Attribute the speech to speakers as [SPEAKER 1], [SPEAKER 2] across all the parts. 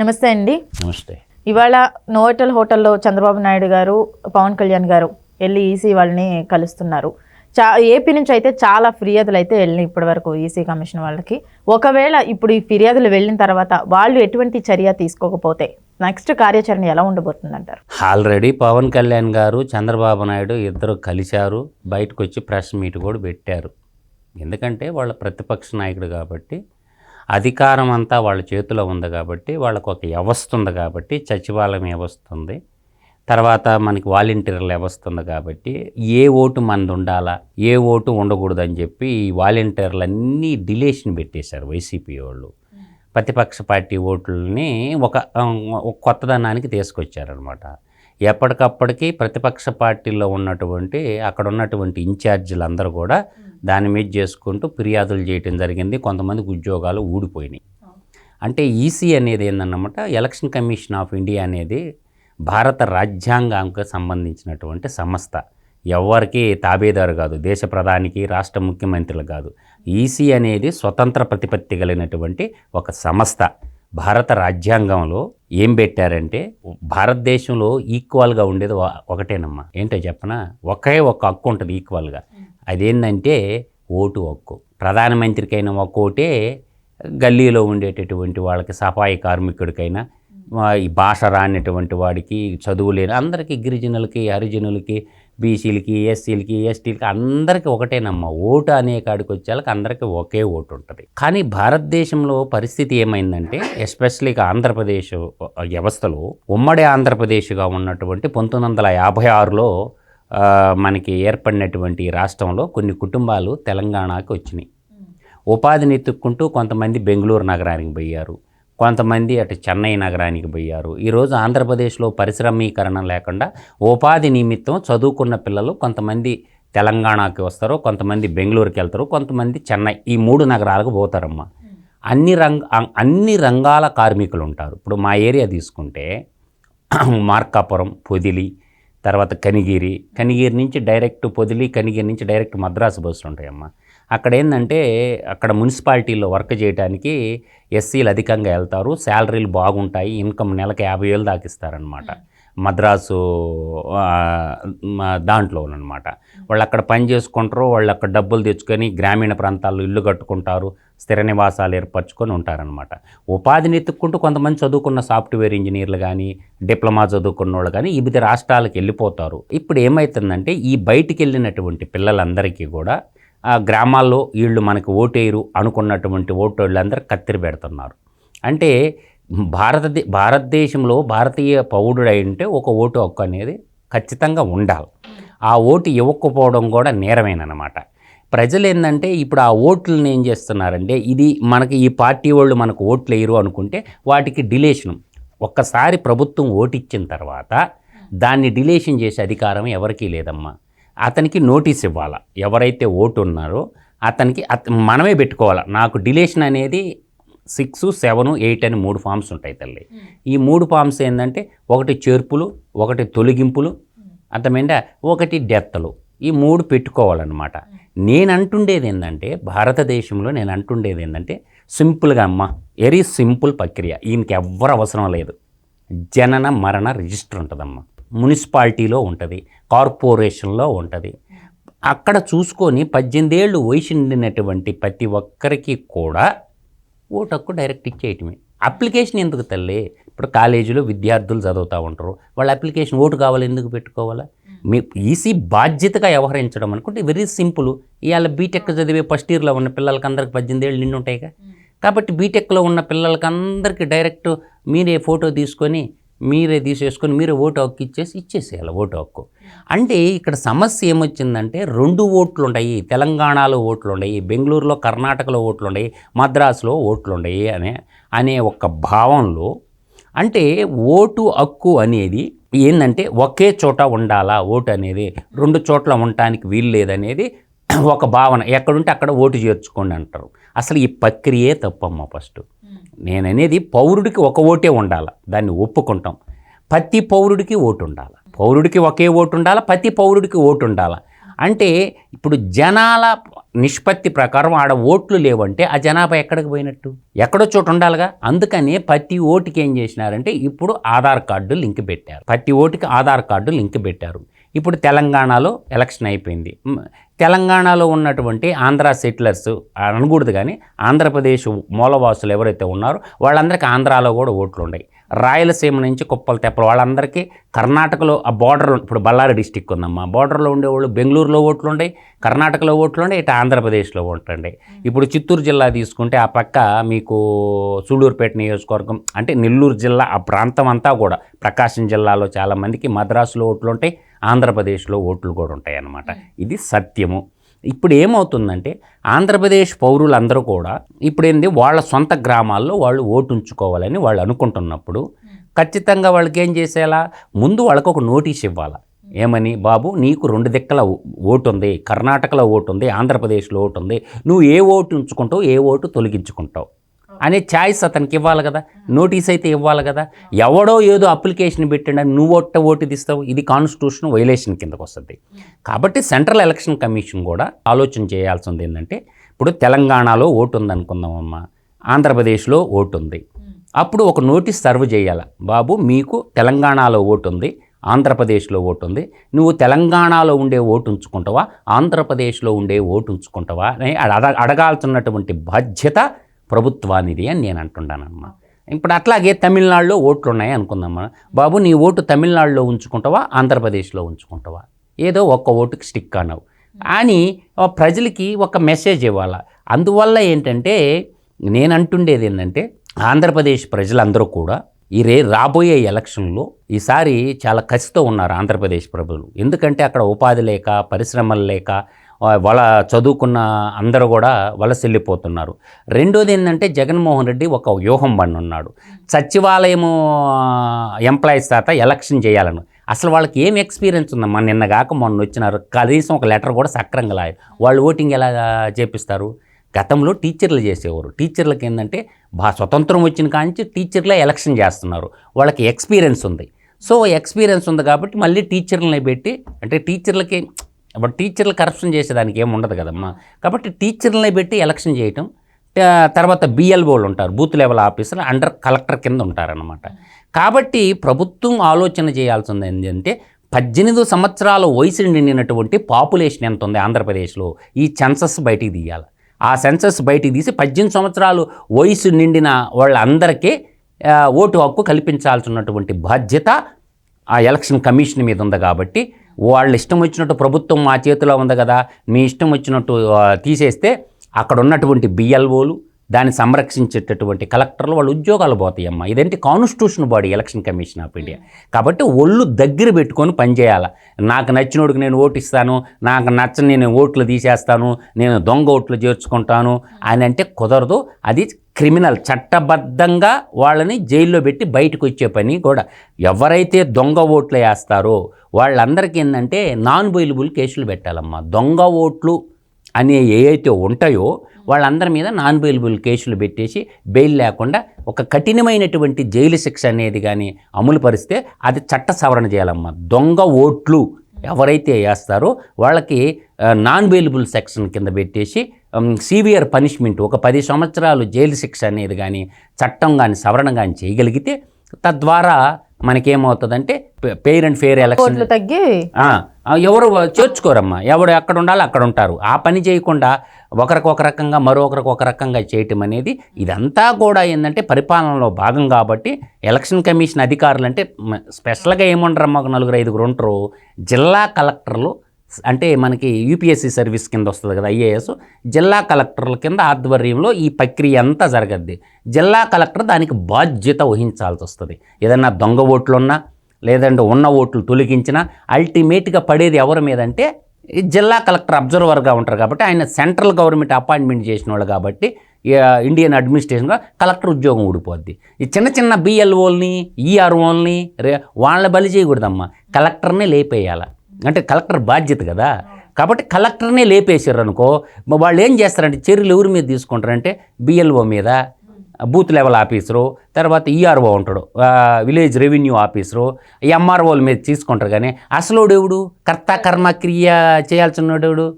[SPEAKER 1] నమస్తే అండి.
[SPEAKER 2] నమస్తే.
[SPEAKER 1] ఇవాళ నోవెటల్ హోటల్లో చంద్రబాబు నాయుడు గారు పవన్ కళ్యాణ్ గారు వెళ్ళి ఈసీ వాళ్ళని కలుస్తున్నారు. చా ఏపీ నుంచి అయితే చాలా ఫిర్యాదులు అయితే వెళ్ళినాయి ఇప్పటి వరకు ఈసీ కమిషన్ వాళ్ళకి. ఒకవేళ ఇప్పుడు ఈ ఫిర్యాదులు వెళ్ళిన తర్వాత వాళ్ళు ఎటువంటి చర్య తీసుకోకపోతే నెక్స్ట్ కార్యాచరణ ఎలా ఉండబోతుంది అంటారు
[SPEAKER 2] ఆల్రెడీ పవన్ కళ్యాణ్ గారు చంద్రబాబు నాయుడు ఇద్దరు కలిశారు బయటకు వచ్చి ప్రెస్ మీట్ కూడా పెట్టారు. ఎందుకంటే వాళ్ళ ప్రతిపక్ష నాయకుడు కాబట్టి అధికారం అంతా వాళ్ళ చేతిలో ఉంది కాబట్టి వాళ్ళకు ఒక వ్యవస్థ ఉంది కాబట్టి సచివాలయం వ్యవస్థ ఉంది. తర్వాత మనకి వాలంటీర్ల వ్యవస్థ ఉంది కాబట్టి ఏ ఓటు మనది ఉండాలా ఏ ఓటు ఉండకూడదు అని చెప్పి ఈ వాలంటీర్లన్నీ డిలేషన్ పెట్టేశారు వైసీపీ వాళ్ళు. ప్రతిపక్ష పార్టీ ఓట్లని ఒక ఒక కొత్తదనానికి తీసుకొచ్చారనమాట ఎప్పటికప్పటికి ప్రతిపక్ష పార్టీలో ఉన్నటువంటి అక్కడ ఉన్నటువంటి ఇన్ఛార్జీలు అందరూ కూడా దాని మీద చేసుకుంటూ ఫిర్యాదులు చేయటం జరిగింది. కొంతమందికి ఉద్యోగాలు ఊడిపోయినాయి. అంటే ఈసీ అనేది ఏందన్నమాట? ఎలక్షన్ కమిషన్ ఆఫ్ ఇండియా అనేది భారత రాజ్యాంగానికి సంబంధించినటువంటి సంస్థ. ఎవరికి తాబేదారు కాదు. దేశ ప్రధానికి రాష్ట్ర ముఖ్యమంత్రులు కాదు. ఈసీ అనేది స్వతంత్ర ప్రతిపత్తి కలిగినటువంటి ఒక సంస్థ. భారత రాజ్యాంగంలో ఏం పెట్టారంటే భారతదేశంలో ఈక్వల్గా ఉండేది ఒకటేనమ్మా. ఏంటో చెప్పనా? ఒకే ఒక హక్కు ఉంటుంది ఈక్వల్గా. అదేంటంటే ఓటు హక్కు. ప్రధానమంత్రికైనా ఒక ఓటే గల్లీలో ఉండేటటువంటి వాళ్ళకి సఫాయి కార్మికుడికైనా ఈ భాష రానటువంటి వాడికి చదువు లేని అందరికీ గిరిజనులకి హరిజనులకి బీసీలకి ఎస్సీలకి ఎస్టీలకి అందరికీ ఒకటేనమ్మా. ఓటు అనే కాడికి వచ్చేళ్ళకి అందరికీ ఒకే ఓటు ఉంటుంది. కానీ భారతదేశంలో పరిస్థితి ఏమైందంటే ఎస్పెషల్లీగా ఆంధ్రప్రదేశ్ వ్యవస్థలో ఉమ్మడి ఆంధ్రప్రదేశ్గా ఉన్నటువంటి పంతొమ్మిది వందల యాభై ఆరులో మనకి ఏర్పడినటువంటి రాష్ట్రంలో కొన్ని కుటుంబాలు తెలంగాణకి వచ్చినాయి. ఉపాధిని ఎత్తుక్కుంటూ కొంతమంది బెంగళూరు నగరానికి పోయారు. కొంతమంది అటు చెన్నై నగరానికి పోయారు. ఈరోజు ఆంధ్రప్రదేశ్లో పరిశ్రమీకరణ లేకుండా ఉపాధి నిమిత్తం చదువుకున్న పిల్లలు కొంతమంది తెలంగాణకి వస్తారు కొంతమంది బెంగళూరుకి వెళ్తారు కొంతమంది చెన్నై ఈ మూడు నగరాలకు పోతారమ్మా. అన్ని రంగ అన్ని రంగాల కార్మికులు ఉంటారు. ఇప్పుడు మా ఏరియా తీసుకుంటే మార్కాపురం పొదిలి తర్వాత కనిగిరి. కనిగిరి నుంచి డైరెక్ట్ పొదిలి కనిగిరి నుంచి డైరెక్ట్ మద్రాసు బస్సులు ఉంటాయమ్మా. అక్కడ ఏంటంటే అక్కడ మున్సిపాలిటీలో వర్క్ చేయడానికి ఎస్సీలు అధికంగా వెళ్తారు. శాలరీలు బాగుంటాయి. ఇన్కమ్ నెలకు యాభై వేలు దాకిస్తారనమాట మద్రాసు దాంట్లో అనమాట వాళ్ళు అక్కడ పని చేసుకుంటారు. వాళ్ళు అక్కడ డబ్బులు తెచ్చుకొని గ్రామీణ ప్రాంతాల్లో ఇల్లు కట్టుకుంటారు. స్థిర నివాసాలు ఏర్పరచుకొని ఉంటారనమాట ఉపాధిని ఎత్తుక్కుంటూ కొంతమంది చదువుకున్న సాఫ్ట్వేర్ ఇంజనీర్లు కానీ డిప్లొమా చదువుకున్న వాళ్ళు కానీ వివిధ రాష్ట్రాలకు వెళ్ళిపోతారు. ఇప్పుడు ఏమవుతుందంటే ఈ బయటికి వెళ్ళినటువంటి పిల్లలందరికీ కూడా ఆ గ్రామాల్లో వీళ్ళు మనకి ఓటేయరు అనుకున్నటువంటి ఓటోళ్ళందరూ కత్తిరి పెడుతున్నారు. అంటే భారతదే భారతదేశంలో భారతీయ పౌరుడు ఉంటే ఒక ఓటు హక్కు అనేది ఖచ్చితంగా ఉండాలి. ఆ ఓటు ఇవ్వకపోవడం కూడా నేరమేనమాట ప్రజలు ఏంటంటే ఇప్పుడు ఆ ఓట్లను ఏం చేస్తున్నారంటే ఇది మనకి ఈ పార్టీ వాళ్ళు మనకు ఓట్లు వేయరు అనుకుంటే వాటికి డిలేషన్. ఒక్కసారి ప్రభుత్వం ఓటిచ్చిన తర్వాత దాన్ని డిలేషన్ చేసే అధికారం ఎవరికీ లేదమ్మా. అతనికి నోటీస్ ఇవ్వాలా? ఎవరైతే ఓటు ఉన్నారో అతనికి అత మనమే పెట్టుకోవాలా? నాకు డిలేషన్ అనేది సిక్స్ సెవెన్ ఎయిట్ అని మూడు ఫామ్స్ ఉంటాయి తల్లి. ఈ మూడు ఫామ్స్ ఏంటంటే ఒకటి చేర్పులు ఒకటి తొలగింపులు అర్థమైందా? ఒకటి డెత్తలు. ఈ మూడు పెట్టుకోవాలన్నమాట. నేను అంటుండేది ఏంటంటే భారతదేశంలో నేను అంటుండేది ఏంటంటే సింపుల్గా అమ్మ వెరీ సింపుల్ ప్రక్రియ. ఈయనకి ఎవ్వరు అవసరం లేదు. జనన మరణ రిజిస్టర్ ఉంటుందమ్మా. మున్సిపాలిటీలో ఉంటుంది కార్పొరేషన్లో ఉంటుంది. అక్కడ చూసుకొని పద్దెనిమిదేళ్ళు వయసు నిండినటువంటి ప్రతి ఒక్కరికి కూడా ఓటు హక్కు డైరెక్ట్ ఇచ్చేయటమే. అప్లికేషన్ ఎందుకు తల్లి? ఇప్పుడు కాలేజీలో విద్యార్థులు చదువుతూ ఉంటారు. వాళ్ళ అప్లికేషన్ ఓటు కావాలి ఎందుకు పెట్టుకోవాలా? మీ ఈసీ బాధ్యతగా వ్యవహరించడం అనుకుంటే వెరీ సింపుల్ ఇవాళ బీటెక్ చదివే ఫస్ట్ ఇయర్లో ఉన్న పిల్లలకి అందరికి పద్దెనిమిది ఏళ్ళు నిండి ఉంటాయిగా. కాబట్టి బీటెక్లో ఉన్న పిల్లలకి అందరికీ డైరెక్ట్ మీరే ఫోటో తీసుకొని మీరే తీసేసుకొని మీరే ఓటు హక్కు ఇచ్చేసి ఇచ్చేసేయాలి ఓటు హక్కు. అంటే ఇక్కడ సమస్య ఏమొచ్చిందంటే రెండు ఓట్లు ఉన్నాయి తెలంగాణలో ఓట్లు ఉన్నాయి బెంగళూరులో కర్ణాటకలో ఓట్లు ఉన్నాయి మద్రాసులో ఓట్లు ఉన్నాయి అనే అనే ఒక భావంలో అంటే ఓటు హక్కు అనేది ఏంటంటే ఒకే చోట ఉండాలా ఓటు అనేది? రెండు చోట్ల ఉండటానికి వీలు లేదనేది ఒక భావన. ఎక్కడుంటే అక్కడ ఓటు చేర్చుకోండి అంటారు. అసలు ఈ ప్రక్రియే తప్పమ్మ ఫస్ట్. నేను అనేది పౌరుడికి ఒక ఓటే ఉండాలి. దాన్ని ఒప్పుకుంటాం. ప్రతి పౌరుడికి ఓటు ఉండాలి. పౌరుడికి ఒకే ఓటు ఉండాలి ప్రతి పౌరుడికి ఓటు ఉండాలి. అంటే ఇప్పుడు జనాల నిష్పత్తి ప్రకారం ఆడ ఓట్లు లేవంటే ఆ జనాభా ఎక్కడికి పోయినట్టు? ఎక్కడో చోటు ఉండాలిగా? అందుకని ప్రతి ఓటుకి ఏం చేసినారంటే ఇప్పుడు ఆధార్ కార్డు లింక్ పెట్టారు. ప్రతి ఓటుకి ఆధార్ కార్డు లింక్ పెట్టారు. ఇప్పుడు తెలంగాణలో ఎలక్షన్ అయిపోయింది. తెలంగాణలో ఉన్నటువంటి ఆంధ్ర సెటిలర్స్ అనకూడదు కానీ ఆంధ్రప్రదేశ్ మూలవాసులు ఎవరైతే ఉన్నారో వాళ్ళందరికీ ఆంధ్రాలో కూడా ఓట్లు ఉన్నాయి. రాయలసీమ నుంచి కుప్పలు తెప్పలు వాళ్ళందరికీ కర్ణాటకలో ఆ బార్డర్ ఇప్పుడు బళ్ళారి డిస్టిక్ ఉందమ్మా. బార్డర్లో ఉండేవాళ్ళు బెంగళూరులో ఓట్లు ఉన్నాయి కర్ణాటకలో ఓట్లు ఉన్నాయి ఇటు ఆంధ్రప్రదేశ్లో ఓట్లు ఇప్పుడు చిత్తూరు జిల్లా తీసుకుంటే ఆ పక్క మీకు సూళ్ళూరుపేట నియోజకవర్గం అంటే నెల్లూరు జిల్లా ఆ ప్రాంతం అంతా కూడా ప్రకాశం జిల్లాలో చాలామందికి మద్రాసులో ఓట్లు ఉంటాయి ఆంధ్రప్రదేశ్లో ఓట్లు కూడా ఉంటాయి అన్నమాట ఇది సత్యము. ఇప్పుడు ఏమవుతుందంటే ఆంధ్రప్రదేశ్ పౌరులందరూ కూడా ఇప్పుడు ఏంది వాళ్ళ సొంత గ్రామాల్లో వాళ్ళు ఓటు ఉంచుకోవాలని వాళ్ళు అనుకుంటున్నప్పుడు ఖచ్చితంగా వాళ్ళకి ఏం చేసేలా? ముందు వాళ్ళకు ఒక నోటీస్ ఇవ్వాలి? ఏమని? బాబు నీకు రెండు దిక్కల ఓటు ఉంది కర్ణాటకలో ఓటు ఉంది ఆంధ్రప్రదేశ్లో ఓటు ఉంది నువ్వు ఏ ఓటు ఉంచుకుంటావు ఏ ఓటు తొలగించుకుంటావు. అనే ఛాయిస్ అతనికి ఇవ్వాలి కదా. నోటీస్ అయితే ఇవ్వాలి కదా. ఎవడో ఏదో అప్లికేషన్ పెట్టిండ నువ్వు ఒట్ట ఓటు తీస్తావు. ఇది కాన్స్టిట్యూషన్ వైలేషన్ కిందకు వస్తుంది. కాబట్టి సెంట్రల్ ఎలక్షన్ కమిషన్ కూడా ఆలోచన చేయాల్సింది ఏంటంటే ఇప్పుడు తెలంగాణలో ఓటు ఉంది అనుకుందామమ్మా ఆంధ్రప్రదేశ్లో ఓటు ఉంది. అప్పుడు ఒక నోటీస్ సర్వ్ చేయాలి? బాబు మీకు తెలంగాణలో ఓటు ఉంది ఆంధ్రప్రదేశ్లో ఓటు ఉంది. నువ్వు తెలంగాణలో ఉండే ఓటు ఉంచుకుంటావా? ఆంధ్రప్రదేశ్లో ఉండే ఓటు ఉంచుకుంటావా? అని అడగాల్సినటువంటి బాధ్యత ప్రభుత్వానిది అని నేను అంటున్నానమ్మా ఇప్పుడు అట్లాగే తమిళనాడులో ఓట్లు ఉన్నాయి అనుకుందామా? బాబు నీ ఓటు తమిళనాడులో ఉంచుకుంటావా ఆంధ్రప్రదేశ్లో ఉంచుకుంటావా? ఏదో ఒక్క ఓటుకి స్టిక్ అనవు అని ప్రజలకి ఒక మెసేజ్ ఇవ్వాలి? అందువల్ల ఏంటంటే నేను అంటుండేది ఏంటంటే ఆంధ్రప్రదేశ్ ప్రజలందరూ కూడా ఈ రే రాబోయే ఎలక్షన్లో ఈసారి చాలా కసితో ఉన్నారు ఆంధ్రప్రదేశ్ ప్రభులు. ఎందుకంటే అక్కడ ఉపాధి లేక పరిశ్రమలు లేక వాళ్ళ చదువుకున్న అందరూ కూడా వలస వెళ్ళిపోతున్నారు రెండోది ఏంటంటే జగన్మోహన్ రెడ్డి ఒక వ్యూహం బండి ఉన్నాడు. సచివాలయము ఎంప్లాయీస్ తాత ఎలక్షన్ చేయాలను. అసలు వాళ్ళకి ఏం ఎక్స్పీరియన్స్ ఉందమ్మా? నిన్న కాక మొన్న వచ్చినారు. కనీసం ఒక లెటర్ కూడా సక్రంగా లాయ వాళ్ళు ఓటింగ్ ఎలా చేపిస్తారు? గతంలో టీచర్లు చేసేవారు. టీచర్లకి ఏంటంటే బా స్వతంత్రం వచ్చిన కాంచి టీచర్లే ఎలక్షన్ చేస్తున్నారు. వాళ్ళకి ఎక్స్పీరియన్స్ ఉంది. సో ఎక్స్పీరియన్స్ ఉంది కాబట్టి మళ్ళీ టీచర్లని పెట్టి అంటే టీచర్లకి ఇప్పుడు టీచర్లు కరప్షన్ చేసేదానికి ఏమి ఉండదు కదమ్మా. కాబట్టి టీచర్లని పెట్టి ఎలక్షన్ చేయటం తర్వాత బిఎల్ఓలు ఉంటారు booth level officer under collector కింద ఉంటారనమాట కాబట్టి ప్రభుత్వం ఆలోచన చేయాల్సింది ఏంటంటే పద్దెనిమిది సంవత్సరాల వయసు నిండినటువంటి పాపులేషన్ ఎంత ఉంది ఆంధ్రప్రదేశ్లో? ఈ సెన్సస్ బయటికి తీయాలి. ఆ సెన్సస్ బయటికి తీసి పద్దెనిమిది సంవత్సరాలు వయసు నిండిన వాళ్ళందరికీ ఓటు హక్కు కల్పించాల్సినటువంటి బాధ్యత ఆ ఎలక్షన్ కమిషన్ మీద ఉంది కాబట్టి వాళ్ళ ఇష్టం వచ్చినట్టు ప్రభుత్వం మా చేతిలో ఉంది కదా మీ ఇష్టం వచ్చినట్టు తీసేస్తే అక్కడ ఉన్నటువంటి బిఎల్ఓలు దాన్ని సంరక్షించేటటువంటి కలెక్టర్లు వాళ్ళ ఉద్యోగాలు పోతాయమ్మా. ఇదేంటి constitution body election commission of India. కాబట్టి ఒళ్ళు దగ్గర పెట్టుకొని పనిచేయాలి నాకు నచ్చినోడికి నేను ఓటు ఇస్తాను నాకు నచ్చని నేను ఓట్లు తీసేస్తాను నేను దొంగ ఓట్లు చేర్చుకుంటాను అని అంటే కుదరదు. అది క్రిమినల్ చట్టబద్ధంగా వాళ్ళని జైల్లో పెట్టి బయటకు వచ్చే పని కూడా. ఎవరైతే దొంగ ఓట్లు వేస్తారో వాళ్ళందరికీ ఏంటంటే నాన్ బెయిలబుల్ కేసులు పెట్టాలమ్మా. దొంగ ఓట్లు అనే ఏ అయితే ఉంటాయో వాళ్ళందరి మీద నాన్ బెయిలబుల్ కేసులు పెట్టేసి బెయిల్ లేకుండా ఒక కఠినమైనటువంటి జైలు శిక్ష అనేది కానీ అమలు పరిస్తే అది చట్ట సవరణ చేయాలమ్మా. దొంగ ఓట్లు ఎవరైతే వేస్తారో వాళ్ళకి నాన్ బెయిలబుల్ సెక్షన్ కింద పెట్టేసి సివియర్ పనిష్మెంట్ ఒక పది సంవత్సరాలు జైలు శిక్ష అనేది కానీ చట్టం కానీ సవరణ కానీ చేయగలిగితే తద్వారా మనకేమవుతుందంటే పేర్ అండ్ ఫేర్ ఎలక్షన్
[SPEAKER 1] తగ్గి
[SPEAKER 2] ఎవరు చేర్చుకోరమ్మా. ఎవడు ఎక్కడ ఉండాలో అక్కడ ఉంటారు. ఆ పని చేయకుండా ఒకరికి ఒక రకంగా మరొకరికి ఒక రకంగా చేయటం అనేది ఇదంతా కూడా ఏంటంటే పరిపాలనలో భాగం కాబట్టి ఎలక్షన్ కమిషన్ అధికారులు అంటే స్పెషల్గా ఏముండరమ్మా ఒక నలుగురు ఐదుగురు ఉంటారు. జిల్లా కలెక్టర్లు అంటే మనకి యూపీఎస్సీ సర్వీస్ కింద వస్తుంది కదా ఐఏఎస్. జిల్లా కలెక్టర్ల కింద ఆధ్వర్యంలో ఈ ప్రక్రియ అంతా జరగద్ది. జిల్లా కలెక్టర్ దానికి బాధ్యత వహించాల్సి వస్తుంది ఏదన్నా దొంగ ఓట్లున్నా లేదంటే ఉన్న ఓట్లు తొలగించినా అల్టిమేట్గా పడేది ఎవరి మీద అంటే ఈ జిల్లా కలెక్టర్ అబ్జర్వర్గా ఉంటారు కాబట్టి ఆయన సెంట్రల్ గవర్నమెంట్ అపాయింట్మెంట్ చేసిన వాళ్ళు కాబట్టి ఇండియన్ అడ్మినిస్ట్రేషన్గా కలెక్టర్ ఉద్యోగం ఊడిపోద్ది. ఈ చిన్న చిన్న బిఎల్ఓల్ని ఈఆర్ఓల్ని రే వాళ్ళ బలి చేయకూడదమ్మా. కలెక్టర్నే లేపేయాలి. అంటే కలెక్టర్ బాధ్యత కదా. కాబట్టి కలెక్టర్నే లేపేసారు అనుకో వాళ్ళు ఏం చేస్తారంటే చర్యలు ఎవరి మీద తీసుకుంటారంటే బిఎల్ఓ మీద. బూత్ లెవెల్ ఆఫీసరు తర్వాత ఈఆర్ఓ ఉంటాడు ఆ, విలేజ్ రెవెన్యూ ఆఫీసరు ఎంఆర్ఓల మీద తీసుకుంటారు కానీ అసలు ఎవడు? కర్త కర్మ క్రియ చేయాల్సిన ఎవడు?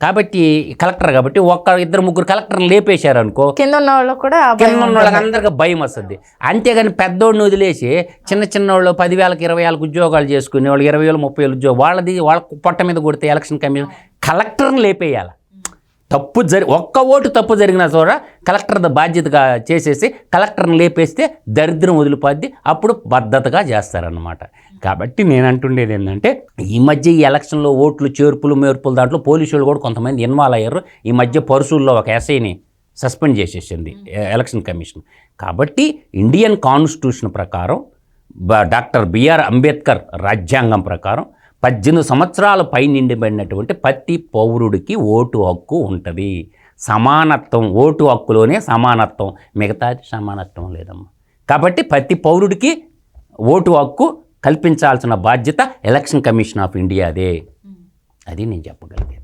[SPEAKER 2] కాబట్టి కలెక్టర్ కాబట్టి ఒక్క ఇద్దరు ముగ్గురు కలెక్టర్ని లేపేశారు అనుకో
[SPEAKER 1] కింద ఉన్న వాళ్ళకు కూడా
[SPEAKER 2] కింద ఉన్న వాళ్ళకి అందరికీ భయం వస్తుంది. అంతేగాని పెద్దోడిని వదిలేసి చిన్న చిన్న వాళ్ళు పదివేలకు ఇరవై వేలకు ఉద్యోగాలు చేసుకునే వాళ్ళు ఇరవై వేలు ముప్పై వేలు ఉద్యోగం వాళ్ళది వాళ్ళ పొట్ట మీద కొడితే ఎలక్షన్ కమిషన్ కలెక్టర్ని లేపేయాలి. తప్పు జరి ఒక్క ఓటు తప్పు జరిగినా చూడ కలెక్టర్ బాధ్యతగా చేసేసి కలెక్టర్ని లేపేస్తే దరిద్రం వదిలిపోద్ది. అప్పుడు బద్ధతగా చేస్తారన్నమాట. కాబట్టి నేను అంటుండేది ఏంటంటే ఈ మధ్య ఈ ఎలక్షన్లో ఓట్లు చేర్పులు మేర్పులు దాంట్లో పోలీసులు కూడా కొంతమంది ఇన్వాల్వ్ అయ్యారు. ఈ మధ్య పరుసుల్లో ఒక ఎస్ఐని సస్పెండ్ చేసేసింది ఎలక్షన్ కమిషన్. కాబట్టి ఇండియన్ కాన్స్టిట్యూషన్ ప్రకారం డాక్టర్ బిఆర్ అంబేద్కర్ రాజ్యాంగం ప్రకారం పద్దెనిమిది సంవత్సరాల పై నిండిబడినటువంటి ప్రతి పౌరుడికి ఓటు హక్కు ఉంటుంది. సమానత్వం ఓటు హక్కులోనే సమానత్వం. మిగతాది సమానత్వం లేదమ్మా. కాబట్టి ప్రతి పౌరుడికి ఓటు హక్కు కల్పించాల్సిన బాధ్యత ఎలక్షన్ కమిషన్ ఆఫ్ ఇండియాదే. అది నేను చెప్పగలిగేది.